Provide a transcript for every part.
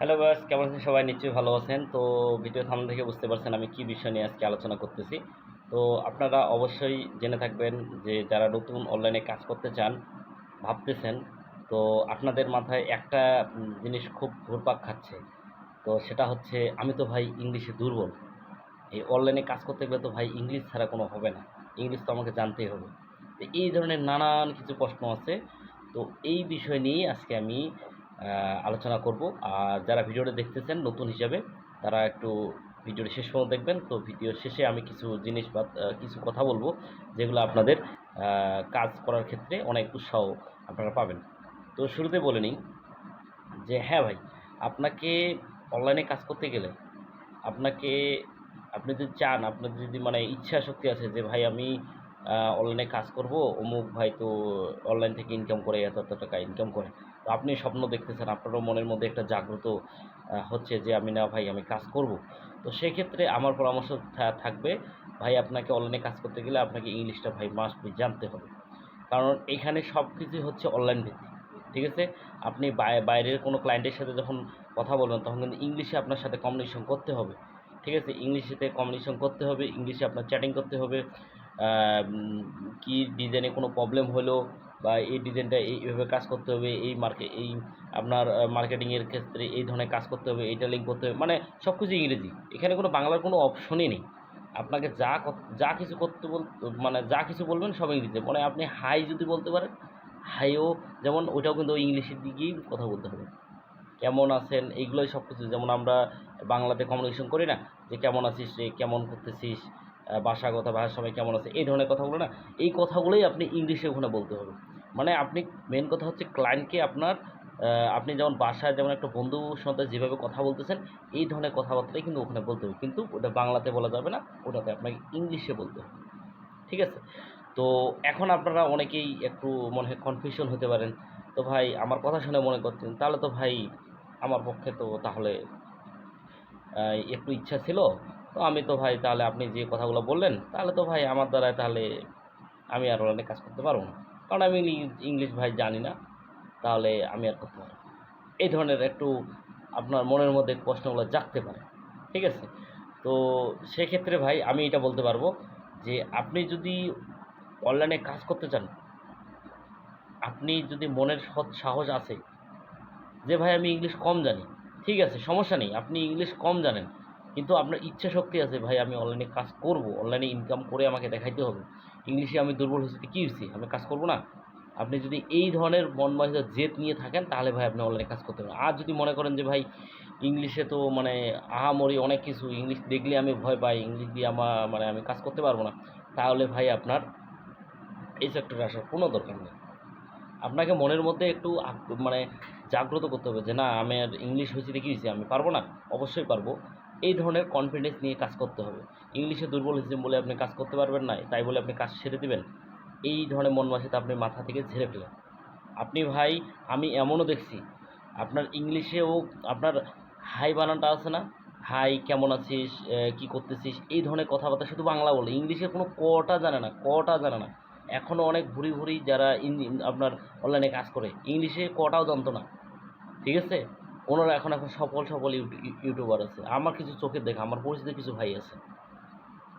Hello বাস কেমন আছেন? সবাই নিশ্চয়ই ভালো আছেন। তো ভিডিও থাম থেকে বুঝতে পারছেন আমি কি বিষয় নিয়ে আজকে আলোচনা করতেছি। তো আপনারা অবশ্যই জেনে থাকবেন যে যারা নতুন অনলাইনে কাজ করতে চান, ভাবতেছেন, তো আপনাদের মাথায় একটা জিনিস খুব ঘুরপাক খাচ্ছে। তো সেটা হচ্ছে, আমি তো ভাই ইংলিশে দুর্বল। এই অনলাইনে কাজ করতে গেলে তো ভাই ইংলিশ ছাড়া কোনো হবে না। ইংলিশ তো আমাকে জানতেই হবে। তো এই ধরনের নানান কিছু প্রশ্ন আছে। তো এই বিষয় নিয়েই আজকে আমি আলোচনা করব। আর যারা ভিডিওটা দেখতেছেন, নতুন হিসাবে, তারা একটু ভিডিওটি শেষ পর্যন্ত দেখবেন। তো ভিডিও শেষে আমি কিছু জিনিস বা কিছু কথা বলব, যেগুলো আপনাদের কাজ করার ক্ষেত্রে অনেক উৎসাহ আপনারা পাবেন। তো শুরুতে বলে নিই যে হ্যাঁ ভাই, আপনাকে অনলাইনে কাজ করতে গেলে, আপনাকে, আপনি যদি চান, আপনার যদি মানে ইচ্ছা শক্তি আছে যে, ভাই, আমি অনলাইনে কাজ করব, অমুক ভাই তো অনলাইন থেকে ইনকাম করে, এত এত টাকা ইনকাম করে। তো আপনি স্বপ্ন দেখতেছেন, আপনারও মনের মধ্যে একটা জাগ্রত হচ্ছে যে আমি, না ভাই, আমি কাজ করব। তো সেক্ষেত্রে আমার পরামর্শ থাকবে, ভাই, আপনাকে অনলাইনে কাজ করতে গেলে আপনাকে ইংলিশটা ভাই মাস্ট বি জানতে হবে। কারণ এখানে সব কিছুই হচ্ছে অনলাইন ভিত্তিক, ঠিক আছে? আপনি বাইরের কোনো ক্লায়েন্টের সাথে যখন কথা বলবেন, তখন কিন্তু ইংলিশে আপনার সাথে কমিউনিকেশন করতে হবে, ঠিক আছে? ইংলিশেতে কমিউনিকেশন করতে হবে, ইংলিশে আপনার চ্যাটিং করতে হবে কি ডিজাইনে কোনো প্রবলেম হলো বা এই ডিজাইনটা এইভাবে কাজ করতে হবে, এই মার্কে এই আপনার মার্কেটিংয়ের ক্ষেত্রে এই ধরনের কাজ করতে হবে, এইটা লিঙ্ক করতে হবে মানে সব কিছু ইংরেজি। এখানে কোনো বাংলার কোনো অপশনই নেই। আপনাকে যা যা কিছু করতে বল মানে যা কিছু বলবেন সব ইংরেজিতে। মানে আপনি হাই যদি বলতে পারেন হাইও যেমন ওইটাও কিন্তু ইংলিশের দিকেই কথা বলতে হবে। কেমন আছেন? এইগুলোই সব কিছু যেমন আমরা বাংলাতে কমিউনিকেশন করি না, যে কেমন আছিস রে, কেমন করতেছিস কথা, বাসার সময় কেমন আছে, এই ধরনের কথাগুলো না, এই কথাগুলোই আপনি ইংলিশে ওখানে বলতে হবে। মানে আপনি মেন কথা হচ্ছে ক্লায়েন্টকে আপনার আপনি যেমন বাসায় যেমন একটা বন্ধুর সাথে যেভাবে কথা বলতেছেন, এই ধরনের কথাবার্তাই কিন্তু ওখানে বলতে হবে। কিন্তু ওটা বাংলাতে বলা যাবে না, ওটাতে আপনাকে ইংলিশে বলতে হবে। ঠিক আছে? তো এখন আপনারা অনেকেই একটু মনে হয় কনফিউশন হতে পারেন। তো ভাই, আমার কথা শুনে মনে করছেন তাহলে তো ভাই আমার পক্ষে তো তাহলে একটু ইচ্ছা ছিল। তো আমি তো ভাই, তাহলে আপনি যে কথাগুলো বললেন, তাহলে তো ভাই আমার দ্বারাই তাহলে আমি আর অনেক কাজ করতে পারব না। কারণ আমি ইংলিশ ভাই জানি না, তাহলে আমি আর করতে পারব এই ধরনের একটু আপনার মনের মধ্যে প্রশ্নগুলো জাগতে পারে, ঠিক আছে? তো সেক্ষেত্রে ভাই আমি এটা বলতে পারব যে আপনি যদি অনলাইনে কাজ করতে চান, আপনি যদি মনের সৎ সাহস আছে যে ভাই আমি ইংলিশ কম জানি, ঠিক আছে, সমস্যা নেই, আপনি ইংলিশ কম জানেন, কিন্তু আপনার ইচ্ছা শক্তি আছে, ভাই আমি অনলাইনে কাজ করব, অনলাইনে ইনকাম করে আমাকে দেখাইতে হবে। ইংলিশে আমি দুর্বল হয়েছি কী হয়েছি? আমি কাজ করব না? আপনি যদি এই ধরনের মন মানসিক জেদ নিয়ে থাকেন, তাহলে ভাই আপনি অনলাইনে কাজ করতে পারেন আর যদি মনে করেন যে ভাই ইংলিশে তো মানে আহামরি অনেক কিছু, ইংলিশ দেখলে আমি ভয় পাই, ইংলিশ দিয়ে আমার মানে আমি কাজ করতে পারব না, তাহলে ভাই আপনার এই সেক্টরে আসার কোনো দরকার নেই। আপনাকে মনের মধ্যে একটু মানে জাগ্রত করতে হবে যে না আমার ইংলিশ হয়েছে দেখি আমি পারব না? অবশ্যই পারব। এই ধরনের কনফিডেন্স নিয়ে কাজ করতে হবে। ইংলিশে দুর্বল হয়েছে বলে আপনি কাজ করতে পারবেন না, তাই বলে আপনি কাজ ছেড়ে দেবেন। এই ধরনের মন মানসিকতা আপনি মাথা থেকে ঝেড়ে ফেলেন। আপনি ভাই, আমি এমনও দেখছি, আপনার ইংলিশেও আপনার হাই বানানটা আছে না? হাই, কেমন আছিস? কি করতেছিস? এই ধরনের কথাবার্তা শুধু বাংলা বলে। ইংলিশে কোনো কটা জানে না, কটা জানে না। এখনও অনেক ভুরি ভুরি যারা আপনার অনলাইনে কাজ করে। ইংলিশে কটাও জানতো না। ঠিক আছে? ওনারা এখন এখন সফল সফল ইউটি- ইউটিউবার আছে। আমার কিছু চোখের দেখা, আমার পরিচিত কিছু ভাই আছে।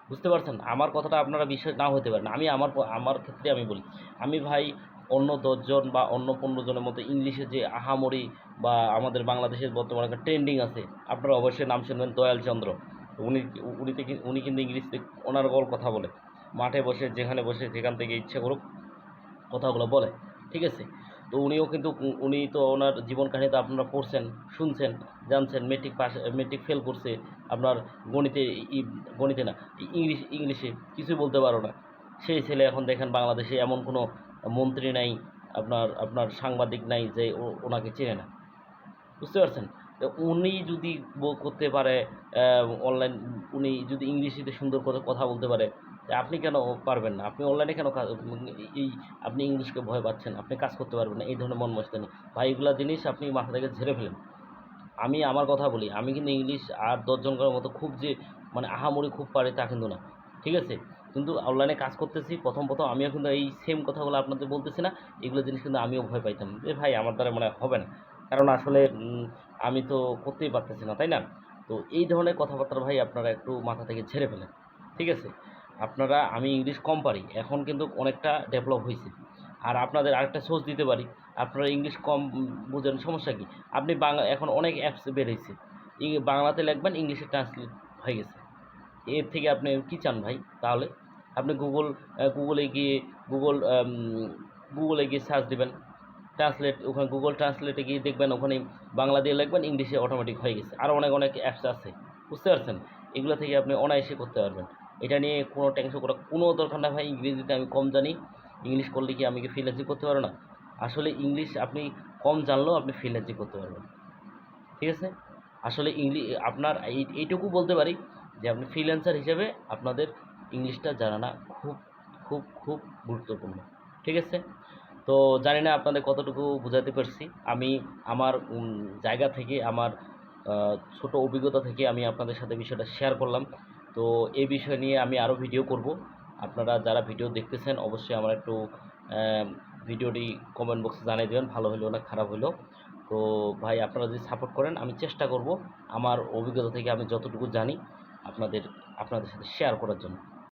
বুঝতে পারছেন? আমার কথাটা আপনারা বিশ্বাস না হতে পারেন। আমি আমার আমার ক্ষেত্রে আমি বলি, আমি ভাই অন্য দশজন বা অন্য পনেরো জনের মতো ইংলিশে যে আহামরি বা আমাদের বাংলাদেশের বর্তমানে একটা ট্রেন্ডিং আছে, আপনারা অবশ্যই নাম শুনবেন দয়াল চন্দ্র। উনি উনি থেকে, উনি কিন্তু ইংলিশে ওনার গল কথা বলে। মাঠে বসে, যেখানে বসে, যেখান থেকে ইচ্ছে করুক কথাগুলো বলে। ঠিক আছে? তো উনিও কিন্তু উনি তো ওনার জীবন কাহিনী তো আপনারা পড়ছেন, শুনছেন, জানছেন মেট্রিক পাস মেট্রিক ফেল করছে, আপনার গণিতে গণিতে না, ইংলিশ, ইংলিশে কিছুই বলতে পারো না। সেই ছেলে এখন দেখেন বাংলাদেশে এমন কোনো মন্ত্রী নাই, আপনার আপনার সাংবাদিক নাই যে ওনাকে চেনে না। বুঝতে পারছেন? উনি যদি করতে পারে অনলাইন উনি যদি ইংলিশে সুন্দর করে কথা বলতে পারে আপনি কেন পারবেন না? আপনি অনলাইনে কেন এই, আপনি ইংলিশকে ভয় পাচ্ছেন? আপনি কাজ করতে পারবেন না, এই ধরনের মন মস্ত নেই। ভাই, এগুলো জিনিস আপনি মাথা থেকে ঝেড়ে ফেলেন। আমি আমার কথা বলি, আমি কিন্তু ইংলিশ আর দশজন করার মতো খুব যে মানে আহামরি খুব পারে তা কিন্তু না, ঠিক আছে? কিন্তু অনলাইনে কাজ করতেছি, প্রথম প্রথম আমিও কিন্তু এই সেম কথাগুলো আপনাদের বলতেছি না, এগুলো জিনিস কিন্তু আমিও ভয় পাইতাম। যে ভাই, আমার দ্বারা মানে হবে না। কারণ আসলে আমি তো করতেই পারতেছি না, তাই না? তো এই ধরনের কথাবার্তা ভাই আপনারা একটু মাথা থেকে ছেড়ে ফেলেন, ঠিক আছে? আপনারা, আমি ইংলিশ কম পারি, এখন কিন্তু অনেকটা ডেভেলপ হয়েছে আর আপনাদের আরেকটা সোর্স দিতে পারি, আপনারা ইংলিশ কম বুঝেন, সমস্যা কি? আপনি বাংলা, এখন অনেক অ্যাপস বের হয়েছে বাংলাতে লিখবেন, ইংলিশে ট্রান্সলেট হয়ে গেছে। এর থেকে আপনি কী চান ভাই, তাহলে? আপনি গুগল গুগলে গিয়ে গুগল গুগলে গিয়ে সার্চ দেবেন ট্রান্সলেট ওখানে গুগল ট্রান্সলেটে গিয়ে দেখবেন ওখানে বাংলা দিয়ে লিখবেন ইংলিশে অটোমেটিক হয়ে গেছে। আরও অনেক অনেক অ্যাপস আছে, বুঝতে পারছেন? এগুলো থেকে আপনি অনায়াসে করতে পারবেন। এটা নিয়ে কোনো টেনশন করা কোনো দরকার না ভাই, ইংরেজিতে আমি কম জানি। ইংলিশ করলে কি আমি কি ফ্রিল্যান্সিং করতে পারব না? আসলে ইংলিশ আপনি কম জানলেও আপনি ফ্রিল্যান্সিং করতে পারবেন। ঠিক আছে? আসলে ইংলিশ আপনার এই এইটুকু বলতে পারি যে আপনি ফ্রিল্যান্সার হিসেবে আপনাদের ইংলিশটা জানা না খুব খুব খুব গুরুত্বপূর্ণ। ঠিক আছে? তো জানি না আপনাদের কতটুকু বোঝাতে পারছি। আমি আমার জায়গা থেকে, আমার ছোট অভিজ্ঞতা থেকে আমি আপনাদের সাথে বিষয়টা শেয়ার করলাম। তো এই বিষয় নিয়ে আমি আরও ভিডিও করব। আপনারা যারা ভিডিও দেখতেছেন, অবশ্যই আমার একটু ভিডিওটি কমেন্ট বক্সে জানিয়ে দেবেন, ভালো হলেও না খারাপ হলেও তো ভাই, আপনারা যদি সাপোর্ট করেন, আমি চেষ্টা করব আমার অভিজ্ঞতা থেকে আমি যতটুকু জানি আপনাদের আপনাদের সাথে শেয়ার করার জন্য।